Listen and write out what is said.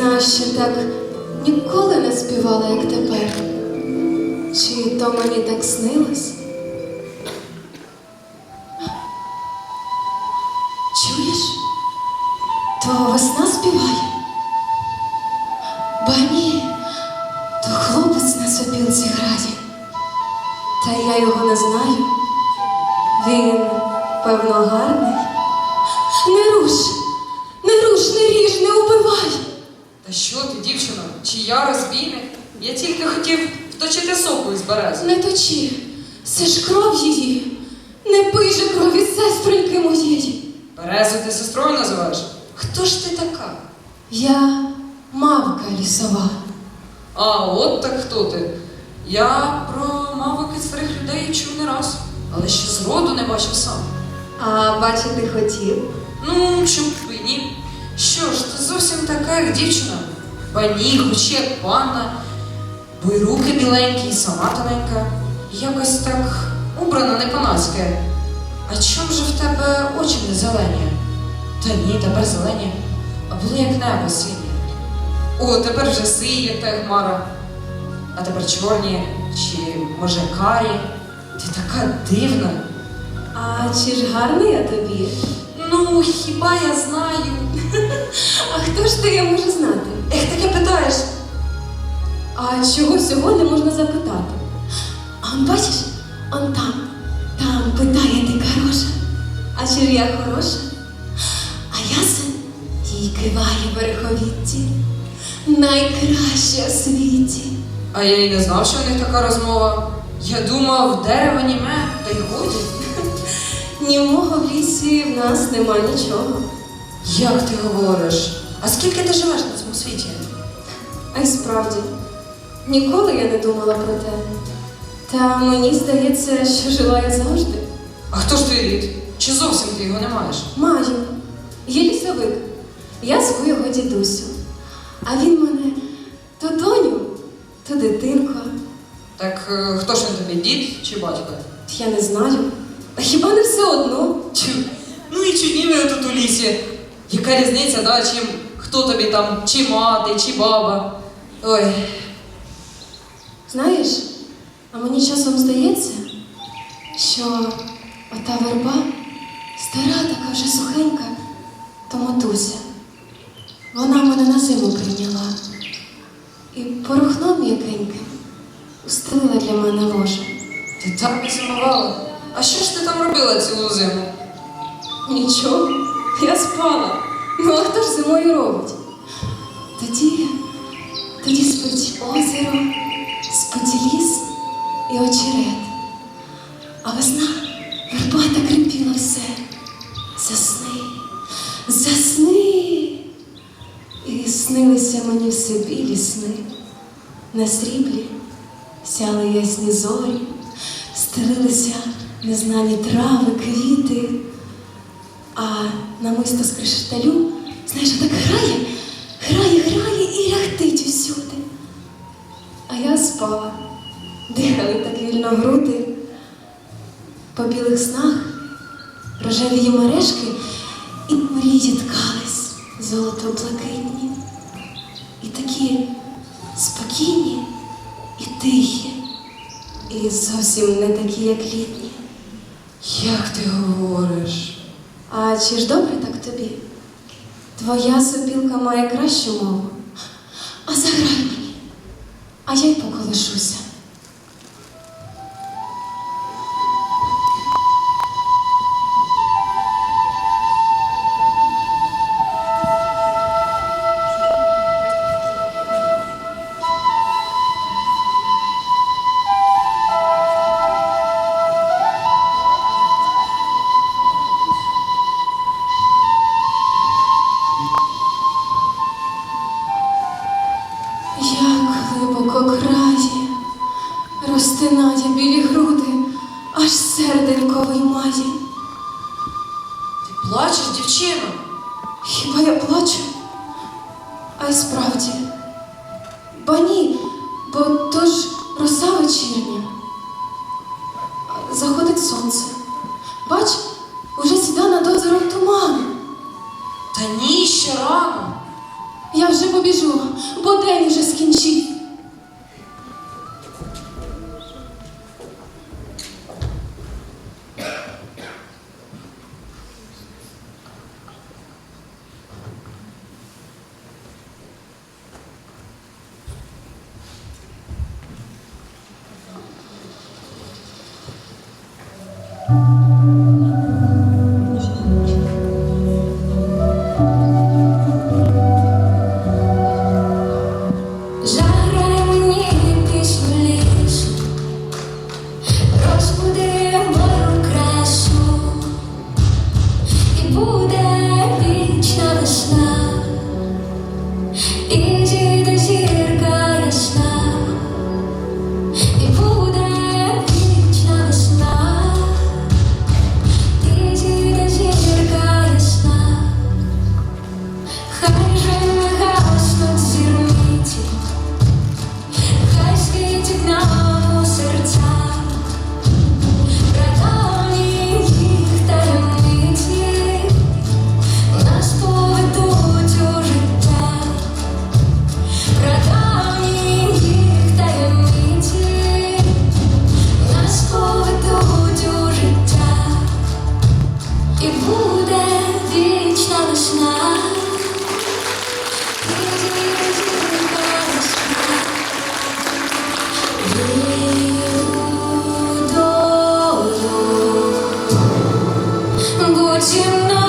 весна ще так ніколи не співала, як тепер. Чи то мені так снилось? Чуєш? То весна співає. Ба ні, то хлопець на сопілці грає. Та я його не знаю. Він, певно, гарний. Не руш, не руш, не ріж, не убивай. Та що ти, дівчино? Чи я розбійник? Я тільки хотів вточити соку із берези. Не точи, це ж кров її. Не пий же крові сестроньки моєї. Березу ти сестрою називаєш? Хто ж ти така? Я мавка лісова. А, от так хто ти. Я про мавок від старих людей чув не раз, але ще зроду не бачив сам. А бачити хотів. Ну, чув би ні. Що ж, ти зовсім така, як дівчина. Ба ні, хоч як панна, бо й руки біленькі, і сама тоненька. І Якось так убрана не по-наськи. А чом же в тебе очі не зелені? Та ні, тепер зелені, а були як небо синє. О, тепер вже сиє та хмара. А тепер чорні, чи може карі. Ти така дивна. А чи ж гарний я тобі? Ну, хіба я знаю? А хто ж ти я можу знати? Ех, таке питаєш. А чого всього не можна запитати? А он бачиш, он там, там питає ти хороша. А чи я хороша? А ясен тій киває верховітті, найкраща у світі. А я й не знав, що у них така розмова. Я думав, дерево німе, та й годі. Німого в лісі в нас нема нічого. Як ти говориш? А скільки ти живеш на цьому світі? А й справді, ніколи я не думала про те. Та мені здається, що жила я завжди. А хто ж твій рід? Чи зовсім ти його не маєш? Маю. Є лісовик. Я зву його дідусю. А він мене то доню, то дитинко. Так е, хто ж він тобі, дід чи батько? Я не знаю. А хіба не все одно? Чу. Ну і чудні ви тут у лісі. Яка різниця, да, чим хто тобі там, чи мати, чи баба. Ой, Знаєш, а мені часом здається, що ота верба стара така вже сухенька, то матуся. Вона мене на зиму прийняла і порохном м'якеньким устелила для мене ложе. ти так не сумувала. А що ж ти там робила цілу зиму? Нічого, я спала. Ну а хто ж зимою робить? Тоді, тоді спить озеро, спить ліс і очерет. А весна вербата кріпіла все. Засни, засни. І снилися мені все білі сни. На сріблі сяли ясні зорі, стелилися незнані трави, квіти. А намисто з кришталю, знаєш, так грає, грає, грає і ряхтить усюди. А я спала, дихали так вільно груди. По білих снах рожеві мережки і мрії ткались золото-блакитні. І такі спокійні і тихі, і зовсім не такі, як літні. Як ти говориш? А чи ж добре так тобі? Твоя сопілка має кращу мову. А заграй мені, а я й поколишуся. Глибоко розтинає білі груди, аж серденько виймає. Ти плачеш, дівчино? Хіба я плачу? А й справді. Ба ні, бо то ж роса вечірня. Заходить сонце. Бач, уже сіда над озером туман. Та ні, ще рано. Я вже побіжу, бо день уже скінчив. Would you know?